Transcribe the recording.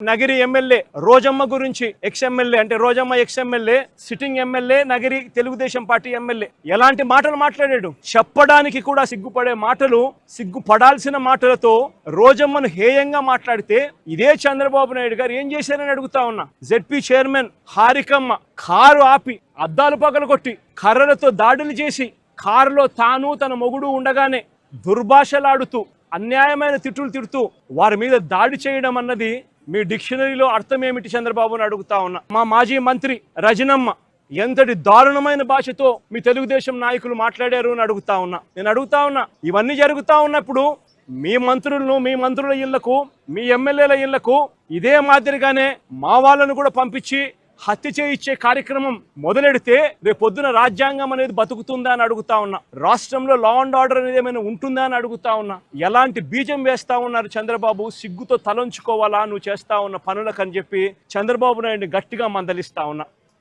Nagari MLA Rojamma గురించి X MLA అంటే Rojamma ex MLA sitting MLA Nagari Telugu Desam party MLA. ఎలాంటి మాటలు మాట్లాడాడు? చెప్పడానికి కూడా సిగ్గుపడే మాటలు సిగ్గుపడాల్సిన మాటలతో రోజమ్మను హేయంగా మాట్లాడితే ఇదే చంద్రబాబు నాయుడు గారు ఏం చేశారని అడుగుతా ఉన్నా. జెడ్పీ చైర్మన్ హారికమ్మ కారు ఆపి అద్దాలు పగలగొట్టి కర్రలతో దాడులు చేసి కారులో తాను తన మొగుడు ఉండగానే దుర్భాషలాడుతూ అన్యాయమైన తిట్టులు తిడుతూ వారి మీద దాడి చేయడం అన్నది మీ డిక్షనరీలో అర్థం ఏమిటి చంద్రబాబు అని అడుగుతా ఉన్నా? మా మాజీ మంత్రి రజనమ్మ ఎంతటి దారుణమైన భాషతో మీ తెలుగుదేశం నాయకులు మాట్లాడారు అని అడుగుతా ఉన్నా. నేను అడుగుతా ఉన్నా ఇవన్నీ జరుగుతా ఉన్నప్పుడు మీ మంత్రులను మీ మంత్రుల ఇళ్ళకు మీ ఎమ్మెల్యేల ఇళ్ళకు ఇదే మాదిరిగానే మా వాళ్ళను కూడా పంపించి హత్య చేయించే కార్యక్రమం మొదలెడితే రేపు పొద్దున రాజ్యాంగం అనేది బతుకుతుందా అని అడుగుతా ఉన్నా. రాష్ట్రంలో లా అండ్ ఆర్డర్ అనేది ఏమైనా ఉంటుందా అని అడుగుతా ఉన్నా. ఎలాంటి బీజం వేస్తా ఉన్నారు చంద్రబాబు? సిగ్గుతో తలంచుకోవాలా? నువ్వు చేస్తా ఉన్న పనులకు అని చెప్పి చంద్రబాబు నాయుడిని గట్టిగా మందలిస్తా ఉన్నా.